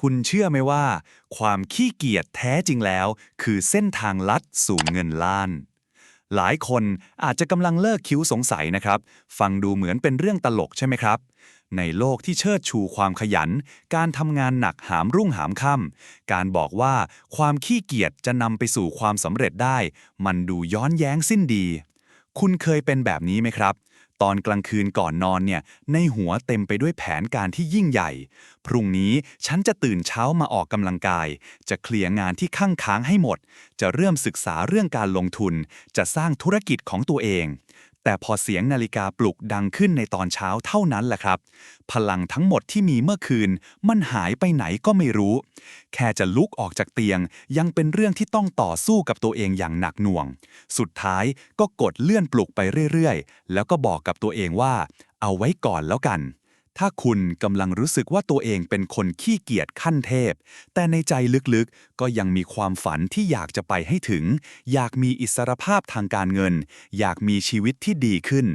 คุณเชื่อไหมว่า ความขี้เกียจแท้จริงแล้ว คือเส้นทางลัดสู่เงินล้าน หลายคนอาจจะกำลังเลิกคิ้วสงสัยนะครับ ฟังดูเหมือนเป็นเรื่องตลกใช่ไหมครับ ในโลกที่เชิดชูความขยัน การทำงานหนักหามรุ่งหามค่ำการบอกว่าความขี้เกียจจะนำไปสู่ความสำเร็จได้ มันดูย้อนแย้งสิ้นดี คุณเคยเป็นแบบนี้ไหมครับ ตอนกลางคืนก่อนนอนเนี่ย ในหัวเต็มไปด้วยแผนการที่ยิ่งใหญ่ พรุ่งนี้ฉันจะตื่นเช้ามาออกกำลังกาย จะเคลียร์งานที่ข้างค้างให้หมด จะเริ่มศึกษาเรื่องการลงทุน จะสร้างธุรกิจของตัวเอง แต่พอเสียงนาฬิกาปลุกดังขึ้นในตอนเช้าเท่านั้นแหละครับ พลังทั้งหมดที่มีเมื่อคืน มันหายไปไหนก็ไม่รู้ แค่จะลุกออกจากเตียง ยังเป็นเรื่องที่ต้องต่อสู้กับตัวเองอย่างหนักหน่วง สุดท้ายก็กดเลื่อนปลุกไปเรื่อยๆ แล้วก็บอกกับตัวเองว่า เอาไว้ก่อนแล้วกัน ถ้าคุณกำลังรู้สึกว่าตัวเองเป็นคนขี้เกียจขั้นเทพ แต่ในใจลึกๆ ก็ยังมีความฝันที่อยากจะไปให้ถึง อยากมีอิสรภาพทางการเงิน อยากมีชีวิตที่ดีขึ้น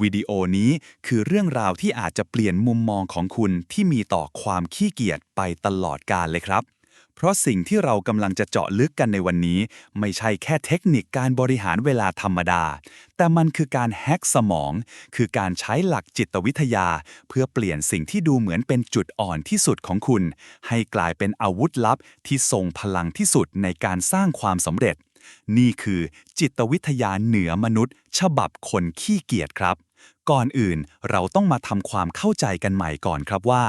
วิดีโอนี้คือเรื่องราวที่อาจจะเปลี่ยนมุมมองของคุณที่มีต่อความขี้เกียจไปตลอดกาลเลยครับ ราะสิ่งที่เรากำลังจะเจาะลึกกันในวันนี้ ไม่ใช่แค่เทคนิคการบริหารเวลาธรรมดา แต่มันคือการแฮกสมอง คือการใช้หลักจิตวิทยา เพื่อเปลี่ยนสิ่งที่ดูเหมือนเป็นจุดอ่อนที่สุดของคุณ ให้กลายเป็นอาวุธลับที่ทรงพลังที่สุดในการสร้างความสำเร็จ นี่คือจิตวิทยาเหนือมนุษย์ ฉบับคนขี้เกียจครับ ก่อนอื่นเราต้องมาทำความเข้าใจกันใหม่ก่อนครับว่า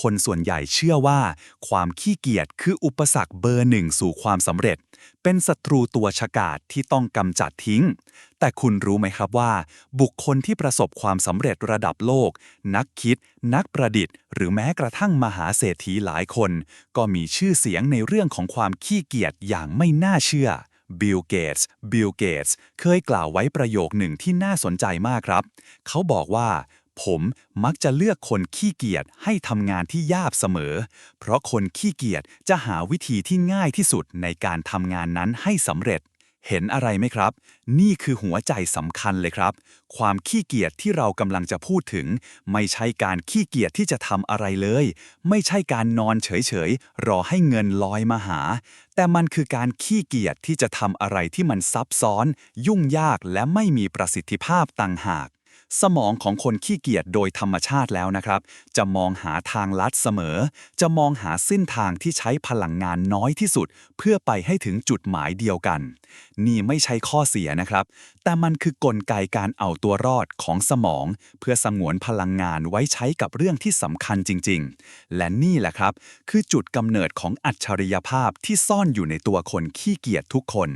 คนส่วนใหญ่เชื่อว่า ความขี้เกียจคืออุปสรรคเบอร์หนึ่งสู่ความสำเร็จ เป็นศัตรูตัวฉกาจที่ต้องกำจัดทิ้ง แต่คุณรู้ไหมครับว่า บุคคลที่ประสบความสำเร็จระดับโลก นักคิด นักประดิษฐ์ หรือแม้กระทั่งมหาเศรษฐีหลายคน ก็มีชื่อเสียงในเรื่องของความขี้เกียจอย่างไม่น่าเชื่อ บิลเกตส์บิลเกตส์เคยกล่าวไว้ประโยคหนึ่งที่น่าสนใจมากครับ เขาบอกว่า ผมมักจะเลือกคนขี้เกียจให้ทำงานที่ยากเสมอ เพราะคนขี้เกียจจะหาวิธีที่ง่ายที่สุดในการทำงานนั้นให้สำเร็จ เห็นอะไรไหมครับ นี่คือหัวใจสำคัญเลยครับ ความขี้เกียจที่เรากำลังจะพูดถึง ไม่ใช่การขี้เกียจที่จะทำอะไรเลย ไม่ใช่การนอนเฉยๆ รอให้เงินลอยมาหา แต่มันคือการขี้เกียจที่จะทำอะไรที่มันซับซ้อน ยุ่งยากและไม่มีประสิทธิภาพต่างหาก สมองของคนขี้เกียจโดยธรรมชาติแล้วนะครับ จะมองหาทางลัดเสมอ จะมองหาเส้นทางที่ใช้พลังงานน้อยที่สุด เพื่อไปให้ถึงจุดหมายเดียวกัน นี่ไม่ใช่ข้อเสียนะครับ แต่มันคือกลไกการเอาตัวรอดของสมอง เพื่อสงวนพลังงานไว้ใช้กับเรื่องที่สำคัญจริง ๆ และนี่แหละครับ คือจุดกำเนิดของอัจฉริยภาพที่ซ่อนอยู่ในตัวคนขี้เกียจทุกคน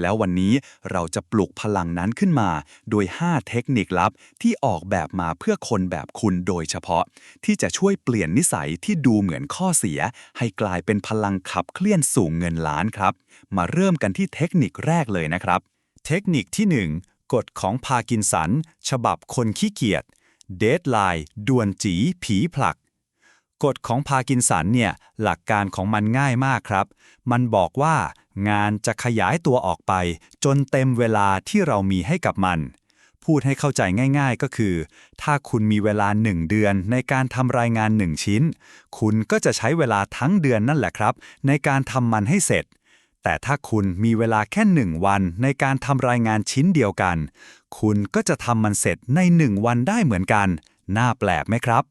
แล้ววันนี้เราจะปลุกพลังนั้นขึ้นมา โดย 5 เทคนิคลับที่ออกแบบมาเพื่อคนแบบคุณโดยเฉพาะ ที่จะช่วยเปลี่ยนนิสัยที่ดูเหมือนข้อเสีย ให้กลายเป็นพลังขับเคลื่อนสู่เงินล้านครับ มาเริ่มกันที่เทคนิคแรกเลยนะครับ เทคนิคที่ 1 กฎของพากินสัน ฉบับคนขี้เกียจเดทไลน์ด่วนจีผีผลักกฎของพากินสันเนี่ยหลักการของมันง่ายมากครับ มันบอกว่างานจะขยายตัวออกไป จนเต็มเวลาที่เรามีให้กับมัน พูดให้เข้าใจง่าย ๆ ก็คือ ถ้าคุณมีเวลา 1 เดือนในการทำรายงาน 1 ชิ้น คุณก็จะใช้เวลาทั้งเดือนนั่นแหละครับ ในการทำมันให้เสร็จ แต่ถ้าคุณมีเวลาแค่หนึ่งวันในการทำรายงานชิ้นเดียวกัน คุณก็จะทำมันเสร็จในหนึ่งวันได้เหมือนกัน น่าแปลกไหมครับ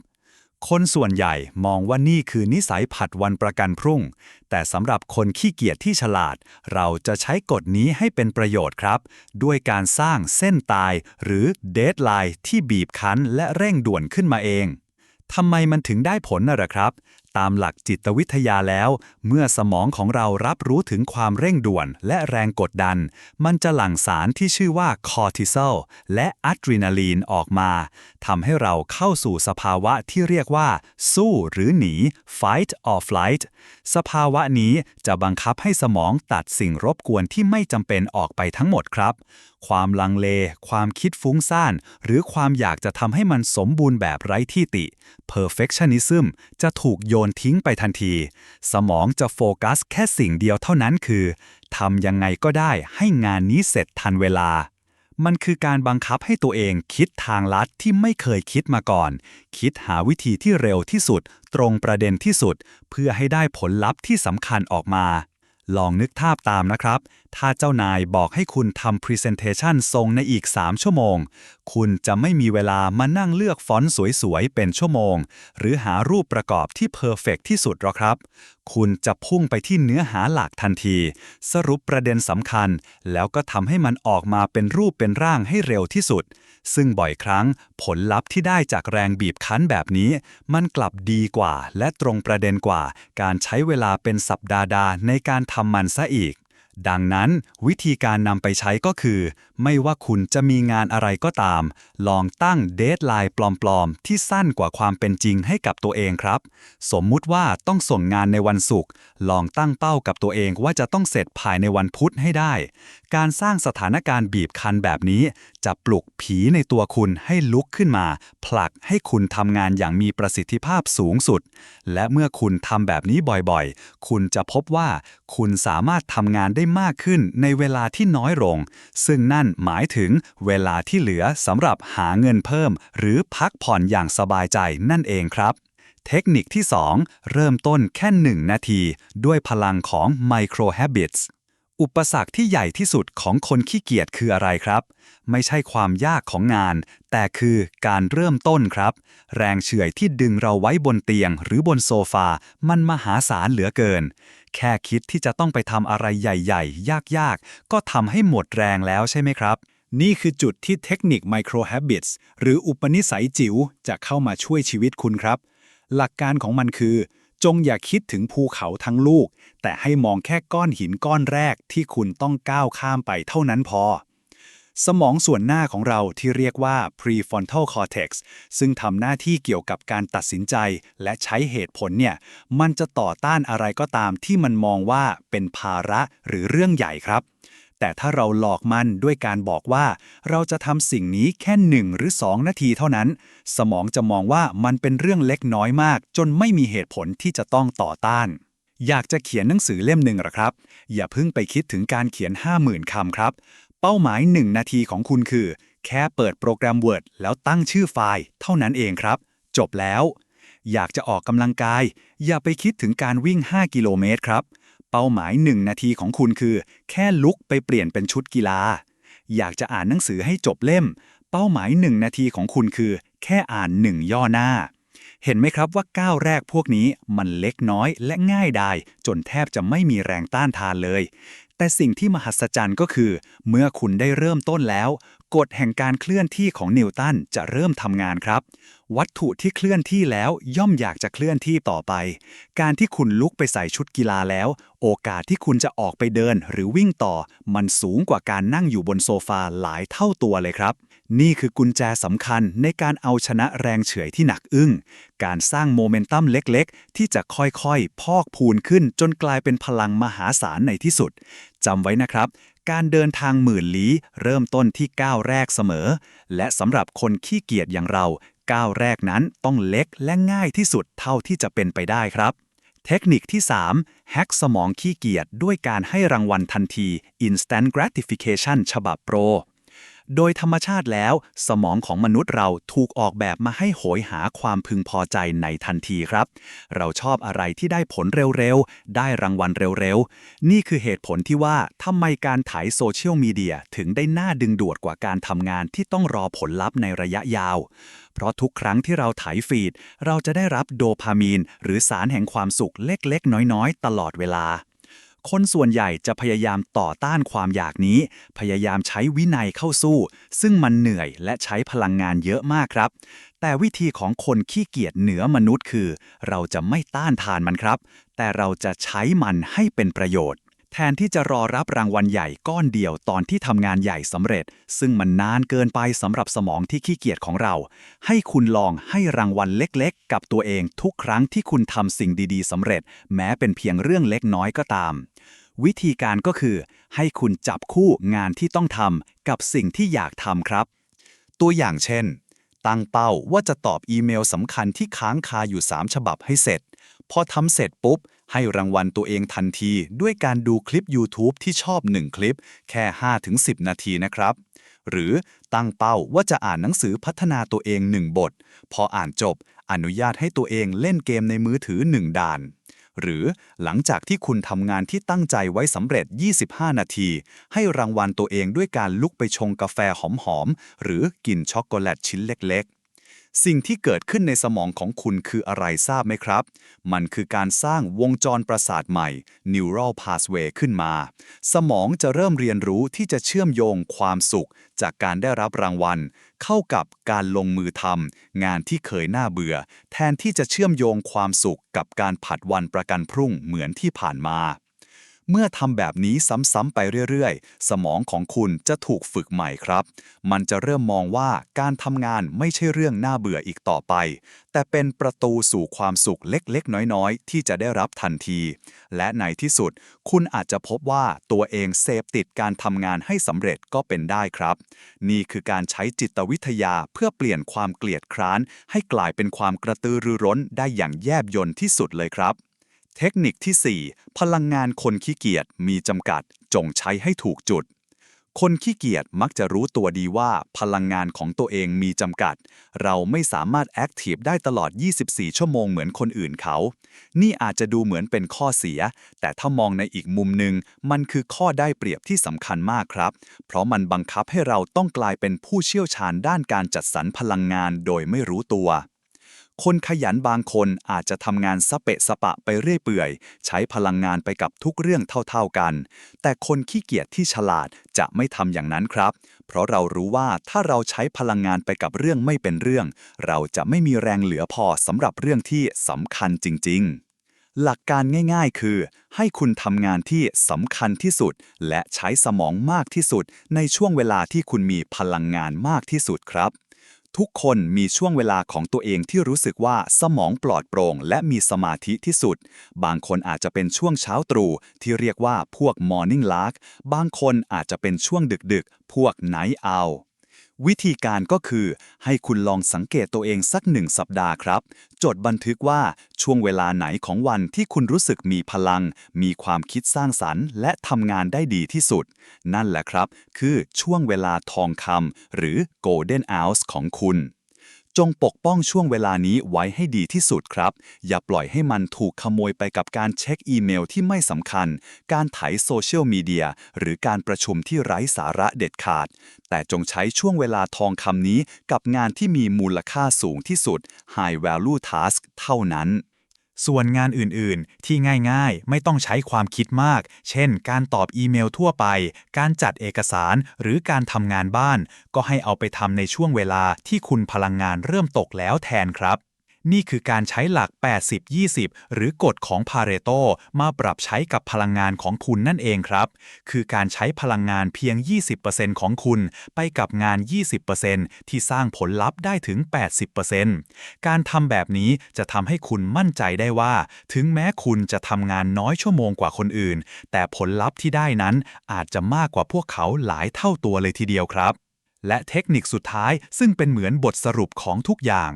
คนส่วนใหญ่มองว่านี่คือนิสัยผัดวันประกันพรุ่ง แต่สำหรับคนขี้เกียจที่ฉลาด เราจะใช้กฎนี้ให้เป็นประโยชน์ครับ ด้วยการสร้างเส้นตายหรือเดทไลน์ที่บีบคั้นและเร่งด่วนขึ้นมาเองทำไมมันถึงได้ผลน่ะครับ ตามหลักจิตวิทยาแล้ว เมื่อสมองของเรารับรู้ถึงความเร่งด่วนและแรงกดดัน มันจะหลั่งสารที่ชื่อว่าคอร์ติซอลและอะดรีนาลีนออกมาทำให้เราเข้าสู่สภาวะที่เรียกว่า สู้หรือหนี fight or flight สภาวะนี้จะบังคับให้สมองตัดสิ่งรบกวนที่ไม่จำเป็นออกไปทั้งหมดครับ ความลังเล ความคิดฟุ้งซ่าน หรือความอยากจะทำให้มันสมบูรณ์แบบไร้ที่ติ perfectionism จะถูกโยนทิ้งไปทันที สมองจะโฟกัสแค่สิ่งเดียวเท่านั้นคือทำยังไงก็ได้ให้งานนี้เสร็จทันเวลา มันคือการบังคับให้ตัวเองคิดทางลัดที่ไม่เคยคิดมาก่อน คิดหาวิธีที่เร็วที่สุด ตรงประเด็นที่สุด เพื่อให้ได้ผลลัพธ์ที่สำคัญออกมาลองนึกภาพตามนะครับ ถ้าเจ้านายบอกให้คุณทำ Presentation ทรงในอีก 3 ชั่วโมง คุณจะไม่มีเวลามานั่งเลือกฟอนต์สวยๆ เป็นชั่วโมง หรือหารูปประกอบที่เพอร์เฟกที่สุดหรอกครับ คุณจะพุ่งไปที่เนื้อหาหลักทันที สรุปประเด็นสำคัญ แล้วก็ทำให้มันออกมาเป็นรูปเป็นร่างให้เร็วที่สุด ซึ่งบ่อยครั้งผลลัพธ์ที่ได้จากแรงบีบคั้นแบบนี้ มันกลับดีกว่า และตรงประเด็นกว่า การใช้เวลาเป็นสัปดาห์ดาในการทำมันซะอีก ดังนั้นวิธีการนำไปใช้ก็คือ ไม่ว่าคุณจะมีงานอะไรก็ตาม ลองตั้งเดทไลน์ปลอม ๆ ที่สั้นกว่าความเป็นจริงให้กับตัวเองครับ สมมุติว่าต้องส่งงานในวันศุกร์ลองตั้งเป้ากับตัวเองว่าจะต้องเสร็จภายในวันพุธให้ได้ การสร้างสถานการณ์บีบคั้นแบบนี้ จะปลุกผีในตัวคุณให้ลุกขึ้นมา ผลักให้คุณทำงานอย่างมีประสิทธิภาพสูงสุด และเมื่อคุณทำแบบนี้บ่อยๆ คุณจะพบว่าคุณสามารถทำงานได้มากขึ้นในเวลาที่น้อยลง ซึ่งนั่นหมายถึงเวลาที่เหลือสำหรับหาเงินเพิ่ม หรือพักผ่อนอย่างสบายใจนั่นเองครับเทคนิคที่ 2 เริ่มต้นแค่ 1 นาที ด้วยพลังของ Micro Habits อุปสรรคที่ใหญ่ที่สุดของคนขี้เกียจคืออะไรครับ ไม่ใช่ความยากของงาน แต่คือการเริ่มต้นครับ แรงเฉื่อยที่ดึงเราไว้บนเตียง หรือบนโซฟา มันมหาศาลเหลือเกิน แค่คิดที่จะต้องไปทำอะไรใหญ่ๆ ยากๆ ก็ทำให้หมดแรงแล้วใช่ไหมครับนี่คือจุดที่เทคนิค Micro Habits หรืออุปนิสัยจิ๋วจะเข้ามาช่วยชีวิตคุณครับ หลักการของมันคือ จงอย่าคิดถึงภูเขาทั้งลูก แต่ให้มองแค่ก้อนหินก้อนแรกที่คุณต้องก้าวข้ามไปเท่านั้นพอ สมองส่วนหน้าของเราที่เรียกว่า prefrontal cortex ซึ่งทำหน้าที่เกี่ยวกับการตัดสินใจและใช้เหตุผลเนี่ย มันจะต่อต้านอะไรก็ตามที่มันมองว่าเป็นภาระหรือเรื่องใหญ่ครับ แต่ถ้าเราหลอกมันด้วยการบอกว่า เราจะทำสิ่งนี้แค่หนึ่งหรือ 2 นาทีเท่านั้น สมองจะมองว่ามันเป็นเรื่องเล็กน้อยมาก จนไม่มีเหตุผลที่จะต้องต่อต้าน อยากจะเขียนหนังสือเล่มหนึ่งหรอครับ อย่าเพิ่งไปคิดถึงการเขียน 50,000คำครับ เป้าหมาย 1 นาทีของคุณคือ แค่เปิดโปรแกรม Word แล้วตั้งชื่อไฟล์ เท่านั้นเองครับ จบแล้ว อยากจะออกกำลังกาย อย่าไปคิดถึงการวิ่ง 5 กิโลเมตรครับ ป้าหมาย 1 นาทีของคุณคือ แค่ลุกไปเปลี่ยนเป็นชุดกีฬา อยากจะอ่านหนังสือให้จบเล่ม เป้าหมาย 1 นาทีของคุณคือ แค่อ่าน 1 ย่อหน้า เห็นไหมครับว่าก้าวแรกพวกนี้มันเล็กน้อยและง่ายดายจนแทบจะไม่มีแรงต้านทานเลย แต่สิ่งที่มหัศจรรย์ก็คือ เมื่อคุณได้เริ่มต้นแล้ว กฎแห่งการเคลื่อนที่ของนิวตันจะเริ่มทำงานครับ วัตถุที่เคลื่อนที่แล้วย่อมอยากจะเคลื่อนที่ต่อไป การที่คุณลุกไปใส่ชุดกีฬาแล้ว โอกาสที่คุณจะออกไปเดินหรือวิ่งต่อ มันสูงกว่าการนั่งอยู่บนโซฟาหลายเท่าตัวเลยครับ นี่คือกุญแจสำคัญในการเอาชนะแรงเฉื่อยที่หนักอึ้ง การสร้างโมเมนตัมเล็กๆ ที่จะค่อยๆ พอกพูนขึ้นจนกลายเป็นพลังมหาศาลในที่สุด จำไว้นะครับ การเดินทางหมื่นลี้เริ่มต้นที่ก้าวแรกเสมอ และสำหรับคนขี้เกียจอย่างเรา ก้าวแรกนั้นต้องเล็กและง่ายที่สุดเท่าที่จะเป็นไปได้ครับเทคนิคที่ 3 แฮกสมองขี้เกียจด้วยการให้รางวัลทันที instant gratification ฉบับโปร โดยธรรมชาติแล้ว สมองของมนุษย์เราถูกออกแบบมาให้โหยหาความพึงพอใจในทันทีครับ เราชอบอะไรที่ได้ผลเร็วๆ ได้รางวัลเร็วๆ นี่คือเหตุผลที่ว่าทำไมการถ่ายโซเชียลมีเดียถึงได้น่าดึงดูดกว่าการทำงานที่ต้องรอผลลัพธ์ในระยะยาว เพราะทุกครั้งที่เราถ่ายฟีด เราจะได้รับโดพามีน หรือสารแห่งความสุขเล็กๆ น้อยๆ ตลอดเวลา คนส่วนใหญ่จะพยายามต่อต้านความอยากนี้ พยายามใช้วินัยเข้าสู้ ซึ่งมันเหนื่อยและใช้พลังงานเยอะมากครับ แต่วิธีของคนขี้เกียจเหนือมนุษย์คือ เราจะไม่ต้านทานมันครับ แต่เราจะใช้มันให้เป็นประโยชน์ แทนที่จะรอรับรางวัลใหญ่ก้อนเดียวตอนที่ทำงานใหญ่สำเร็จ ซึ่งมันนานเกินไปสำหรับสมองที่ขี้เกียจของเรา ให้คุณลองให้รางวัลเล็กๆ กับตัวเองทุกครั้งที่คุณทำสิ่งดีๆสำเร็จ แม้เป็นเพียงเรื่องเล็กน้อยก็ตาม วิธีการก็คือ ให้คุณจับคู่งานที่ต้องทำกับสิ่งที่อยากทำครับ ตัวอย่างเช่น ตั้งเป้าว่าจะตอบอีเมลสำคัญที่ค้างคาอยู่ 3 ฉบับให้เสร็จ พอทำเสร็จปุ๊บ ให้รางวัลตัวเองทันทีด้วยการดูคลิป YouTube ที่ชอบ 1 คลิป แค่ 5-10 นาทีนะครับ หรือตั้งเป้าว่าจะอ่านหนังสือพัฒนาตัวเองหนึ่งบท พออ่านจบ อนุญาตให้ตัวเองเล่นเกมในมือถือหนึ่งด่าน หรือหลังจากที่คุณทำงานที่ตั้งใจไว้สำเร็จ 25 นาที ให้รางวัลตัวเองด้วยการลุกไปชงกาแฟหอมๆหรือกินช็อกโกแลตชิ้นเล็กๆ สิ่งที่เกิดขึ้นในสมองของคุณคืออะไรทราบไหมครับ มันคือการสร้างวงจรประสาทใหม่ neural pathway ขึ้นมา สมองจะเริ่มเรียนรู้ที่จะเชื่อมโยงความสุข จากการได้รับรางวัล เข้ากับการลงมือทำงานที่เคยน่าเบื่อ แทนที่จะเชื่อมโยงความสุขกับการผัดวันประกันพรุ่งเหมือนที่ผ่านมา เมื่อทำแบบนี้ซ้ำๆไปเรื่อยๆ สมองของคุณจะถูกฝึกใหม่ครับ มันจะเริ่มมองว่าการทำงานไม่ใช่เรื่องน่าเบื่ออีกต่อไป แต่เป็นประตูสู่ความสุขเล็กๆ น้อยๆ ที่จะได้รับทันที และในที่สุด คุณอาจจะพบว่าตัวเองเสพติดการทำงานให้สำเร็จก็เป็นได้ครับ นี่คือการใช้จิตวิทยาเพื่อเปลี่ยนความเกลียดคร้าน ให้กลายเป็นความกระตือรือร้นได้อย่างแยบยลที่สุดเลยครับ เทคนิคที่ 4 พลังงานคนขี้เกียจมีจำกัด จงใช้ให้ถูกจุด คนขี้เกียจมักจะรู้ตัวดีว่าพลังงานของตัวเองมีจำกัด เราไม่สามารถแอคทีฟได้ตลอด 24 ชั่วโมงเหมือนคนอื่นเขา นี่อาจจะดูเหมือนเป็นข้อเสีย แต่ถ้ามองในอีกมุมหนึ่งมันคือข้อได้เปรียบที่สำคัญมากครับ เพราะมันบังคับให้เราต้องกลายเป็นผู้เชี่ยวชาญด้านการจัดสรรพลังงานโดยไม่รู้ตัว คนขยันบางคนอาจจะทำงานสะเปะสะปะไปเรื่อยเปื่อย ใช้พลังงานไปกับทุกเรื่องเท่าๆกัน แต่คนขี้เกียจที่ฉลาดจะไม่ทำอย่างนั้นครับ เพราะเรารู้ว่าถ้าเราใช้พลังงานไปกับเรื่องไม่เป็นเรื่อง เราจะไม่มีแรงเหลือพอสำหรับเรื่องที่สำคัญจริง ๆหลักการง่ายๆ คือ ให้คุณทำงานที่สำคัญที่สุด และใช้สมองมากที่สุด ในช่วงเวลาที่คุณมีพลังงานมากที่สุดครับ ทุกคนมีช่วงเวลาของตัวเองที่รู้สึกว่าสมองปลอดโปร่งและมีสมาธิที่สุด บางคนอาจจะเป็นช่วงเช้าตรู่ที่เรียกว่าพวก morning lark บางคนอาจจะเป็นช่วงดึกๆ พวก night owl วิธีการก็คือ ให้คุณลองสังเกตตัวเองสักหนึ่งสัปดาห์ครับ จดบันทึกว่าช่วงเวลาไหนของวันที่คุณรู้สึกมีพลัง มีความคิดสร้างสรรค์ และทำงานได้ดีที่สุด นั่นแหละครับ คือช่วงเวลาทองคำหรือ golden hours ของคุณ จงปกป้องช่วงเวลานี้ไว้ให้ดีที่สุดครับ อย่าปล่อยให้มันถูกขโมยไปกับการเช็คอีเมลที่ไม่สำคัญ การไถโซเชียลมีเดียหรือการประชุมที่ไร้สาระเด็ดขาด แต่จงใช้ช่วงเวลาทองคำนี้กับงานที่มีมูลค่าสูงที่สุด High Value Task เท่านั้น ส่วนงานอื่นๆ ที่ง่ายๆ ไม่ต้องใช้ความคิดมาก เช่น การตอบอีเมลทั่วไป การจัดเอกสารหรือการทำงานบ้าน ก็ให้เอาไปทำในช่วงเวลาที่คุณพลังงานเริ่มตกแล้วแทนครับ นี่คือการใช้หลัก 80-20 หรือกฎของพาเรโตมาปรับใช้กับพลังงานของคุณนั่นเองครับ คือการใช้พลังงานเพียง 20%ของคุณ ไปกับงาน 20%ที่สร้างผลลัพธ์ได้ถึง 80%การทำแบบนี้จะทำให้คุณมั่นใจได้ว่า ถึงแม้คุณจะทำงานน้อยชั่วโมงกว่าคนอื่น แต่ผลลัพธ์ที่ได้นั้นอาจจะมากกว่าพวกเขาหลายเท่าตัวเลยทีเดียวครับ และเทคนิคสุดท้ายซึ่งเป็นเหมือนบทสรุปของทุกอย่าง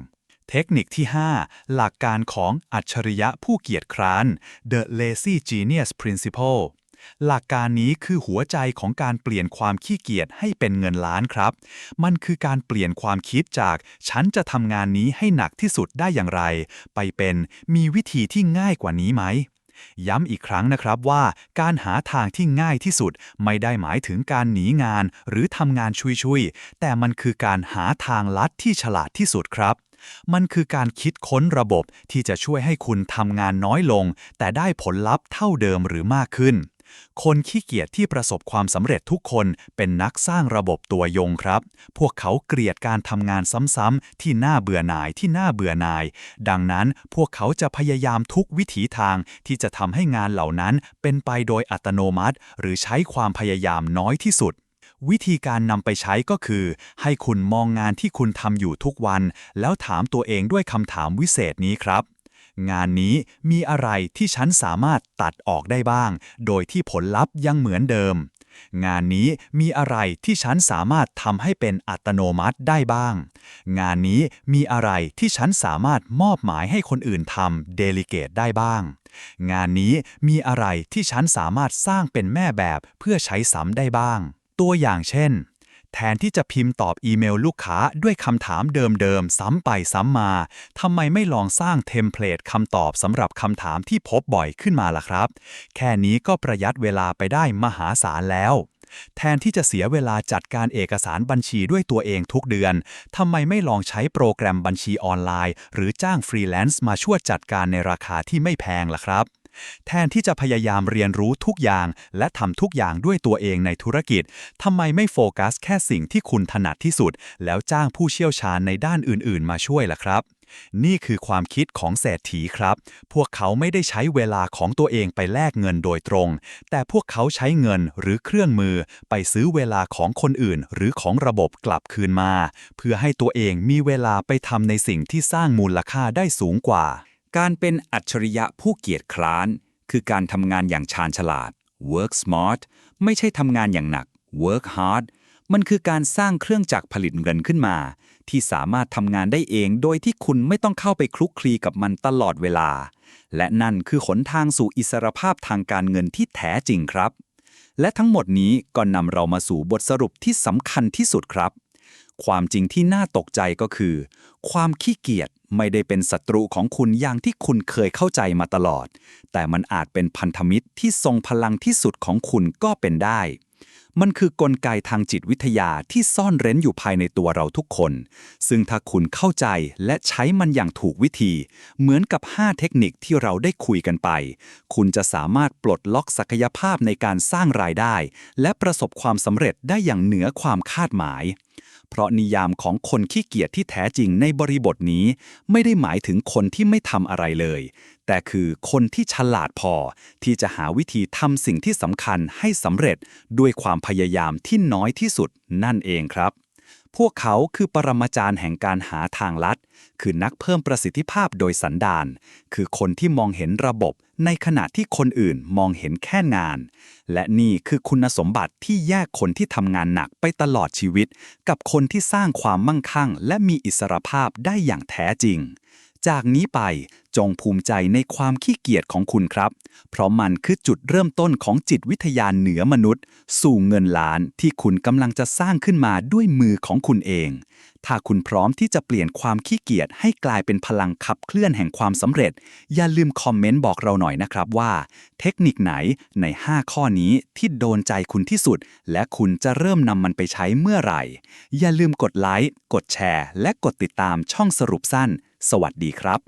เทคนิคที่ 5 หลักการของอัจฉริยะผู้เกียจคร้าน The Lazy Genius Principle หลักการนี้คือหัวใจของการเปลี่ยนความขี้เกียจให้เป็นเงินล้านครับ มันคือการเปลี่ยนความคิดจาก ฉันจะทำงานนี้ให้หนักที่สุดได้อย่างไร ไปเป็นมีวิธีที่ง่ายกว่านี้ไหม ย้ำอีกครั้งนะครับว่าการหาทางที่ง่ายที่สุด ไม่ได้หมายถึงการหนีงานหรือทำงานชุยๆ แต่มันคือการหาทางลัดที่ฉลาดที่สุดครับ มันคือการคิดค้นระบบที่จะช่วยให้คุณทำงานน้อยลง แต่ได้ผลลัพธ์เท่าเดิมหรือมากขึ้น คนขี้เกียจที่ประสบความสำเร็จทุกคนเป็นนักสร้างระบบตัวยงครับ พวกเขาเกลียดการทำงานซ้ำๆที่น่าเบื่อหน่ายที่น่าเบื่อหน่าย ดังนั้นพวกเขาจะพยายามทุกวิถีทางที่จะทำให้งานเหล่านั้นเป็นไปโดยอัตโนมัติ หรือใช้ความพยายามน้อยที่สุด วิธีการนำไปใช้ก็คือ ให้คุณมองงานที่คุณทำอยู่ทุกวัน แล้วถามตัวเองด้วยคำถามวิเศษนี้ครับ งานนี้มีอะไรที่ฉันสามารถตัดออกได้บ้าง โดยที่ผลลัพธ์ยังเหมือนเดิม งานนี้มีอะไรที่ฉันสามารถทำให้เป็นอัตโนมัติได้บ้าง งานนี้มีอะไรที่ฉันสามารถมอบหมายให้คนอื่นทำเดลิเกตได้บ้าง งานนี้มีอะไรที่ฉันสามารถสร้างเป็นแม่แบบเพื่อใช้ซ้ำได้บ้าง ตัวอย่างเช่น แทนที่จะพิมพ์ตอบอีเมลลูกค้าด้วยคำถามเดิมๆ ซ้ำไปซ้ำมาทำไมไม่ลองสร้างเทมเพลตคำตอบสำหรับคำถามที่พบบ่อยขึ้นมาล่ะครับ แค่นี้ก็ประหยัดเวลาไปได้มหาศาลแล้วแทนที่จะเสียเวลาจัดการเอกสารบัญชีด้วยตัวเองทุกเดือน ทำไมไม่ลองใช้โปรแกรมบัญชีออนไลน์ หรือจ้างฟรีแลนซ์มาช่วยจัดการในราคาที่ไม่แพงล่ะครับ แทนที่จะพยายามเรียนรู้ทุกอย่าง และทำทุกอย่างด้วยตัวเองในธุรกิจ ทำไมไม่โฟกัสแค่สิ่งที่คุณถนัดที่สุด แล้วจ้างผู้เชี่ยวชาญในด้านอื่น ๆ มาช่วยล่ะครับ นี่คือความคิดของเศรษฐีครับ พวกเขาไม่ได้ใช้เวลาของตัวเองไปแลกเงินโดยตรง แต่พวกเขาใช้เงินหรือเครื่องมือ ไปซื้อเวลาของคนอื่น หรือของระบบกลับคืนมา เพื่อให้ตัวเองมีเวลาไปทำในสิ่งที่สร้างมูลค่าได้สูงกว่า การเป็นอัจฉริยะผู้เกียจคร้าน คือการทำงานอย่างชาญฉลาด work smart ไม่ใช่ทำงานอย่างหนัก work hard มันคือการสร้างเครื่องจักรผลิตเงินขึ้นมา ที่สามารถทำงานได้เองโดยที่คุณไม่ต้องเข้าไปคลุกคลีกับมันตลอดเวลา และนั่นคือหนทางสู่อิสรภาพทางการเงินที่แท้จริงครับ และทั้งหมดนี้ก็นำเรามาสู่บทสรุปที่สำคัญที่สุดครับ ความจริงที่น่าตกใจก็คือ ความขี้เกียจไม่ได้เป็นศัตรูของคุณอย่างที่คุณเคยเข้าใจมาตลอด แต่มันอาจเป็นพันธมิตรที่ทรงพลังที่สุดของคุณก็เป็นได้ มันคือกลไกทางจิตวิทยาที่ซ่อนเร้นอยู่ภายในตัวเราทุกคน ซึ่งถ้าคุณเข้าใจและใช้มันอย่างถูกวิธี เหมือนกับ 5 เทคนิคที่เราได้คุยกันไป คุณจะสามารถปลดล็อกศักยภาพในการสร้างรายได้ และประสบความสำเร็จได้อย่างเหนือความคาดหมาย เพราะนิยามของคนขี้เกียจที่แท้จริงในบริบทนี้ ไม่ได้หมายถึงคนที่ไม่ทำอะไรเลย แต่คือคนที่ฉลาดพอ ที่จะหาวิธีทำสิ่งที่สำคัญให้สำเร็จด้วยความพยายามที่น้อยที่สุดนั่นเองครับ พวกเขาคือปรมาจารย์แห่งการหาทางลัด คือนักเพิ่มประสิทธิภาพโดยสันดานคือคนที่มองเห็นระบบ ในขณะที่คนอื่นมองเห็นแค่งาน และนี่คือคุณสมบัติที่แยกคนที่ทำงานหนักไปตลอดชีวิต กับคนที่สร้างความมั่งคั่ง และมีอิสรภาพได้อย่างแท้จริง จากนี้ไปจงภูมิใจในความขี้เกียจของคุณครับ เพราะมันคือจุดเริ่มต้นของจิตวิทยาเหนือมนุษย์ สู่เงินล้านที่คุณกำลังจะสร้างขึ้นมาด้วยมือของคุณเอง ถ้าคุณพร้อมที่จะเปลี่ยนความขี้เกียจให้กลายเป็นพลังขับเคลื่อนแห่งความสำเร็จ อย่าลืมคอมเมนต์บอกเราหน่อยนะครับว่า เทคนิคไหนใน 5 ข้อนี้ที่โดนใจคุณที่สุด และคุณจะเริ่มนำมันไปใช้เมื่อไหร่ อย่าลืมกดไลค์ กดแชร์ และกดติดตามช่องสรุปสั้น สวัสดีครับ